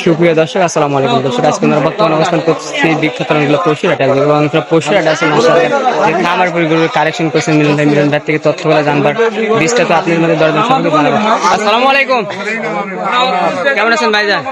সুপ্রিয় দর্শক, আসসালামু আলাইকুম। দর্শক, আজকে আমরা বর্তমানে অবস্থান করছি বিখ্যাত অনেকগুলো পশুর হাটে এবং পশুর হাটে আছে মাসাল্লাহ আমার পরিবারের কালেকশন করছেন মিলন ভাই মিলন ভাই থেকে তথ্যগুলো জানবার। বিস্তারিত আপনাদের মধ্যে দরদাম সম্পর্কে জানাব। আসসালামু আলাইকুম। কেমন আছেন ভাইজান?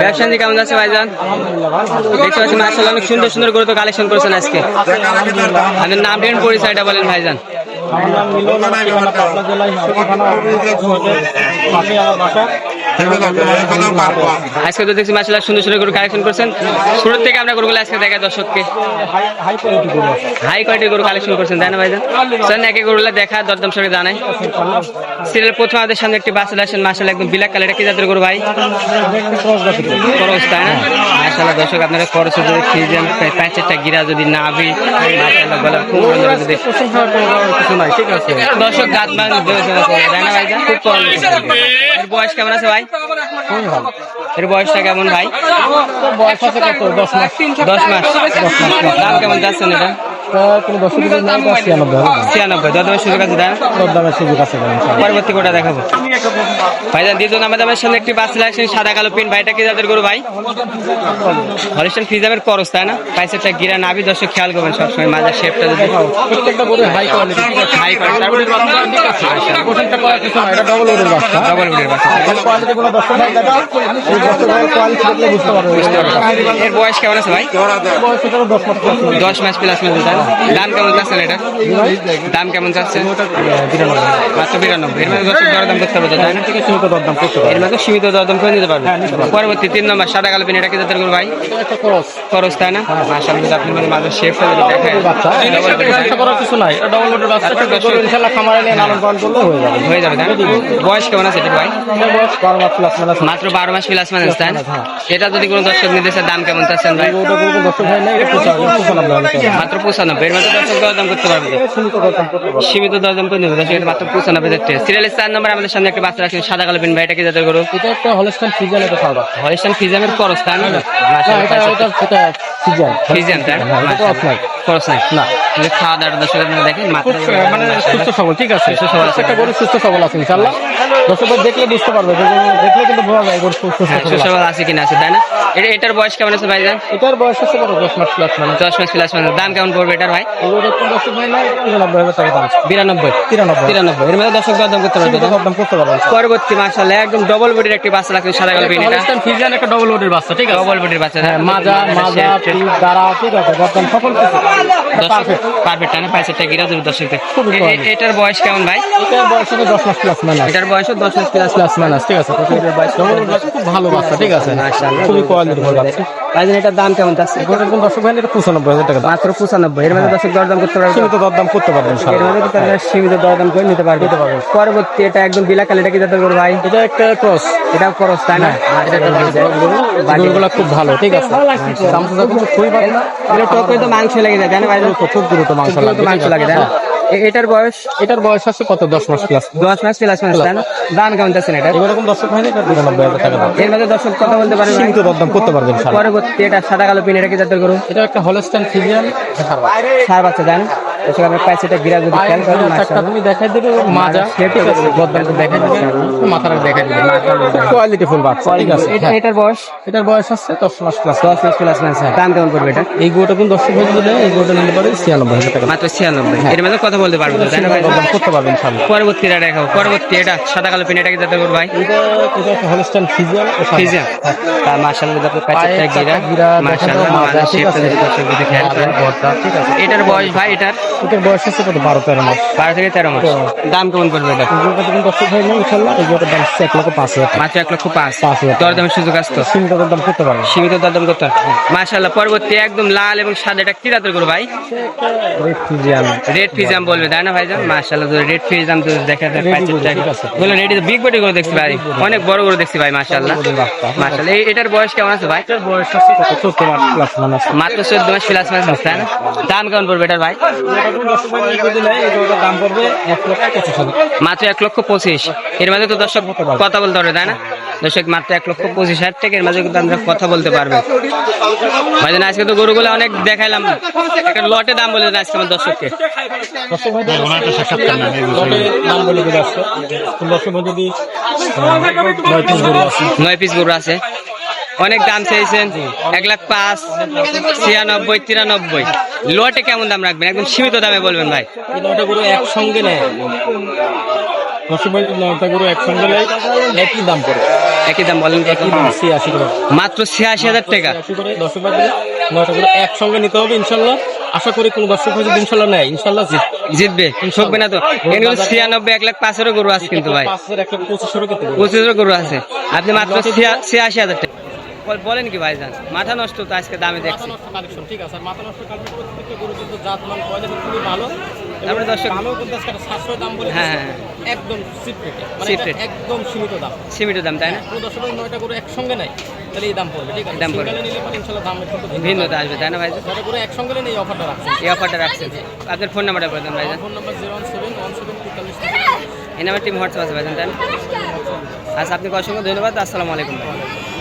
ব্যবসা নিয়ে কেমন আছে ভাইজান? দেখতে পাচ্ছি মাসাল্লাহ অনেক সুন্দর সুন্দর করে তো কালেকশন করেছেন আজকে। আপনার নাম দেন পরিচয়টা বলেন ভাইজান। আমার নাম মিলন পাবনা জেলায় পাশে আমার বাসা আজকে তো দেখছি মাসাল্লাহ সুন্দর সুন্দর করে কালেকশন করছেন। শুরুর থেকে আমরা গরুগুলো আজকে দেখাই দর্শককে। হাই গরু কোয়ালিটির গরু কালেকশন করছেন তাই না ভাইজান? স্যার একে গরুগুলো দেখা দরদাম সঙ্গে জানাই। সিরিয়াল প্রথম আমাদের সামনে একটি বাচ্চা আসেন মাসাল্লাহ একদম ব্ল্যাক কালার কি জাতের গরু ভাই? গরু। খরচ তাই না মাসাল্লাহ দর্শক আপনারা খরচ যদি ফিজেন প্যাঁচেরটা গিরা যদি না বি মাসাল্লাহ গলা খুব যদি প্রশংসা করার কিছু নাই ঠিক আছে দর্শক গাছ খুব কম বয়স কেমন আছে ভাই? এর বয়সটা কেমন ভাই? বয়স আছে কত? দশ মাস। দশ মাস। দাম কেমন যাচ্ছেন এটা? কোনো দশ কেজি ছিয়ানব্বই হবে। সুযোগ আছে তাই না সুযোগ আছে পরবর্তী কোটা দেখাবো। ভাইজান দ্বিতীয় নাম্বার দামের সামনে একটি বাস সাদা কালো পিন ভাইটা কি যাদের গরু ভাই? হলিস্টান করস তাই না? পাইসেরটা গিরা নাবি দর্শক খেয়াল করবেন সবসময় মাজার শেপটা যদি প্রত্যেকটা গরু হাই কোয়ালিটি হাই কোয়ালিটি এর বয়স কেমন আছে ভাই? দশ মাস প্লাস মাস? দাম কেমন চাচ্ছেন এটা? দাম কেমন চাচ্ছেন মাত্র বিরানব্বই। এর মধ্যে দশ দরদাম করতে থেকে সীমিত দরদাম করতে পারবে এর মধ্যে সীমিত দরদাম করে নিতে পারবে। পরবর্তী তিন নম্বর সাদা কালো পিন এটা কি ভাই? খরচ তাই না? যদি আপনি মানে মাঝে করার কিছু নাই ডবল খামারে নিয়ে লালন পালন করলে হয়ে যাবে হয়ে যাবে তাই? বয়স কেমন আছে এটা ভাই? মাত্র বারো মাস প্লাস মানে তাই না? এটা যদি কোনো দর্শক চায়, দাম কেমন চাচ্ছেন ভাই? দর্শক পঁচানব্বই। পঁচানব্বই এর মধ্যে দর্শক দরদাম করতে পারবে। সীমিত দরদাম সীমিত দরদাম করে নেবে দর্শক মাত্র পঁচানব্বই হাজার টাকা। সিরিয়ালের চার নম্বর আমাদের সামনে একটা বাচ্চা রাখছেন সাদা কালো পিন ভাই এটা কি যাদের গরু এটা একটা হলস্টাইন ফিজান এটা সাদা ফিজামের খরচ এটা এটা এটা তাই? হ্যাঁ, এটা খরচ নাই খরচ নাই না। যদি খাওয়া দাওয়ার দর্শক আপনারা দেখেন মানে সুস্থ সবল ঠিক আছে। সুস্থ সবল একটা গরু সুস্থ সবল আছে ইনশাল্লাহ দর্শক দেখলে বুঝতে পারবে দেখলে কিন্তু বোঝা যায় গরু সুস্থ হ্যাঁ, সবল আছে। কিনা আছে তাই না? এটা এটার বয়স কেমন আছে ভাই এটার বয়স আছে বড় দশ মাস প্লাস মানে। মাস প্লাস মানে। দাম কেমন পড়বে এটার ভাই? কোন দর্শক হয় না দাম তিরানব্বই। তিরানব্বই। এর মধ্যে দর্শক করতে পারবে সীমিত করতে পারবে পরবর্তী একদম ডবল বডির একটি বাচ্চা লাগছে সাদা এটা হলস্টাইন একটা ডবল ওডের বাচ্চা ঠিক আছে? ডবল বডির বাচ্চা হ্যাঁ মাজা মাজা আছে সকল পারফেক্ট পারফেক্ট পাইছে এটার বয়স কেমন ভাই? এটার বয়স হবে দশ লাখ প্লাস মাইনাস এটার বয়স দশ লাখ প্লাস প্লাস মাইনাস ঠিক আছে। খুব ভালো বাচ্চা ঠিক আছে। খুবই কোয়ালিটি ভালো বাচ্চা। ভাইজান এটার দাম কেমন দর্শক হয় না এটা পঁচানব্বই হাজার টাকা দাম। মাত্র পঁচানব্বই। এর মধ্যে দর্শক দরদাম করতে পারবে? তো? সীমিত দরদাম করতে পারবেন এর ইনশাল্লাহ মধ্যে কিন্তু আপনারা সীমিত দরদাম করে নিতে পারবে। পরবর্তী এটা একদম বিলা কাল এটা কি যাতে করব ভাই? এটা একটা ক্রস। এটা খরচ তাই না? এটা খুব ভালো ঠিক আছে। দাম খুবই ভালো এটা টকে তো মাংস লেগে যায় খুব দ্রুত মাংস লাগে মাংস লাগে তাই না? এটার বয়স এটার বয়স আছে কত? দশ মাস প্লাস দশ মাস প্লাস মাস না? দাম কেমন যাচ্ছে এটা এরকম দর্শক হয়নি? না এটা নিরানব্বই হাজার টাকা এর মধ্যে দর্শক কথা বলতে পারে ভাই? সীমিত দরদাম করতে পারবেন পরবর্তী এটা সাদা কালো পিন এটা কি যাতে করুন। এটা একটা হলস্টাইন ফিজিয়ান সার বাচ্চা। দেন দর্শক আপনার পাইছে এটা গিরা যদি খেয়াল করেন মাশাআল্লাহ। তুমি দেখাই দেবে মাজা ঠিক আছে দেখাই দেবে। মাথাটা দেখাই দেবে। কোয়ালিটি ফুল বাচ্চা ঠিক আছে। এটা এটার বয়স? এটার বয়স আছে দশ মাস প্লাস দশ মাস প্লাস মাস দাম কেমন পড়বে এটা? এই গোটা কোন দর্শক হয়ে দিলে এই গোটা নিতে পারে ছিয়ানব্বই হাজার টাকা। মাত্র ছিয়ানব্বই। এর মধ্যে কথা বলতে পারব তাই না ভাই? করতে পারবেন পরবর্তী এটা পরবর্তী এটা সাদা কালো পিন এটা কি যাতে করব ভাই? এটা এটা হলস্টাইন ফিজিয়ান ফিজিয়ান মাশাআল্লাহ গিরা মাশাআল্লাহ মাজা। যদি খেয়াল করেন ভর্তা, ঠিক আছে। এটার বয়স ভাই এটার এটার বয়স আছে কত? বারো তেরো মাস। বারো থেকে তেরো মাস। দাম কেমন পড়বে এটা? কোন দর্শক হয় না ইনশাল্লাহ। এই দাম হচ্ছে এক লক্ষ পাঁচ হাজার মাত্র এক লক্ষ পাঁচ। পাঁচ হাজার টাকা। দরদামের সুযোগ আসতো সীমিত দরদাম করতে পারবেন সীমিত দরদাম করতে মাশাআল্লাহ পরবর্তী একদম লাল এবং সাদা এটা কি জাতের গরু ভাই? Red Friesian. রেড ফিজাম বলবে তাই না ভাইজান? মাশাআল্লাহ রেড ফিজাম তো দেখা যায়। বলে রেডি বিগ বডি গরু দেখছি ভাই। অনেক বড় গরু দেখছি ভাই বড়। মাশাআল্লাহ এই- এটার বয়স কেমন আছে ভাই? এটার বয়স আছে কত? চোদ্দ মাস প্লাস মাত্র চোদ্দ মাস প্লাস মাস তাই না? দাম কেমন পড়বে এটার ভাই? দাম পড়বে এক লক্ষ পঁচিশ মাত্র এক লক্ষ পঁচিশ। এর মাঝে তো দর্শক কথা বলতে পারবে তাই না? দর্শক মাত্র এক লক্ষ পঁচিশ হাজার টাকা এর মাঝে কিন্তু আমরা কথা বলতে পারবেন ভাইজান আজকে তো গরুগুলো অনেক দেখাইলাম। একটা লটে দাম বলে আজকে আমার দর্শককে। ভাই ভাই নয় পিস গরু আছে। নয় পিস গরু আছে। অনেক দাম চেয়েছেন। এক লাখ পাঁচ ছিয়ানব্বই তিরানব্বই। লটে কেমন দাম রাখবেন? একদম সীমিত দামে বলবেন ভাই। এই গরু একসঙ্গে নেয়। একই দাম করে। একই দাম বলেন? ছিয়াশি মাত্র ছিয়াশি হাজার টাকা। দর্শক একসঙ্গে নিতে হবে ইনশাল্লাহ। আশা করি কোনো দর্শক যদি ইনশাল্লাহ নেয়। ইনশাল্লাহ জিতবে। ঠকবে না তো? এগুলো ছিয়ানব্বই এক লাখ পাঁচেরও গরু আছে কিন্তু ভাই। পঁচিশেরও গরু। আছে। আপনি মাত্র ছিয়াশি হাজার টাকা। বলেন কি ভাই যান মাথা নষ্ট তো আজকে দামে দেখছি। কালেকশন ঠিক আছে। মাথা নষ্ট কালেকশন প্রত্যেকটা গরু কিন্তু জাত মান কোয়ালিটি খুবই ভালো। তারপরে দর্শক- ভালো কিন্তু আজকে সাশ্রয় দাম বলে হ্যাঁ, একদম চিপ রেটে মানে। একদম সীমিত দাম। সীমিত দাম তাই না? কোনো দশ নয়টা গরু একসঙ্গে নাই তাহলে এই দাম পড়বে ঠিক আছে? দাম পড়বে। নিলে পরে ইনশাল্লাহ দাম একটু ভিন্ন ভিন্নতা আসবে তাই না ভাই নয়টা গরু একসঙ্গে নিলে এই অফারটা এই অফারটা রাখছেন। আপনার ফোন নাম্বারটা ফোন নাম্বার এই টিম হোয়াটসঅ্যাপ আছে তাই না? আচ্ছা আপনাকে অসংখ্য ধন্যবাদ। আসসালামু আলাইকুম ভাই